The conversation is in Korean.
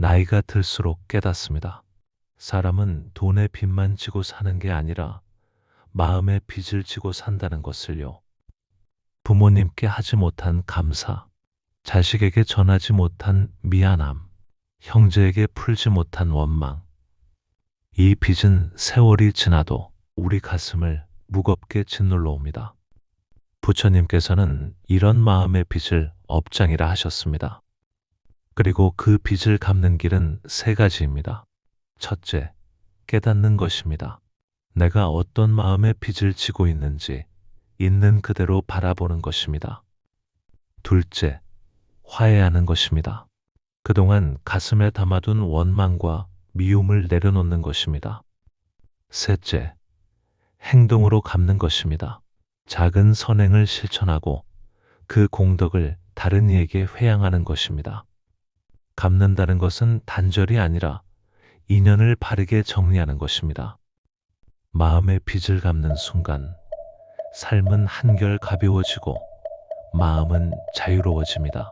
나이가 들수록 깨닫습니다. 사람은 돈의 빚만 지고 사는 게 아니라 마음의 빚을 지고 산다는 것을요. 부모님께 하지 못한 감사, 자식에게 전하지 못한 미안함, 형제에게 풀지 못한 원망. 이 빚은 세월이 지나도 우리 가슴을 무겁게 짓눌러 옵니다. 부처님께서는 이런 마음의 빚을 업장이라 하셨습니다. 그리고 그 빚을 갚는 길은 세 가지입니다. 첫째, 깨닫는 것입니다. 내가 어떤 마음의 빚을 지고 있는지 있는 그대로 바라보는 것입니다. 둘째, 화해하는 것입니다. 그동안 가슴에 담아둔 원망과 미움을 내려놓는 것입니다. 셋째, 행동으로 갚는 것입니다. 작은 선행을 실천하고 그 공덕을 다른 이에게 회양하는 것입니다. 갚는다는 것은 단절이 아니라 인연을 바르게 정리하는 것입니다. 마음의 빚을 갚는 순간 삶은 한결 가벼워지고 마음은 자유로워집니다.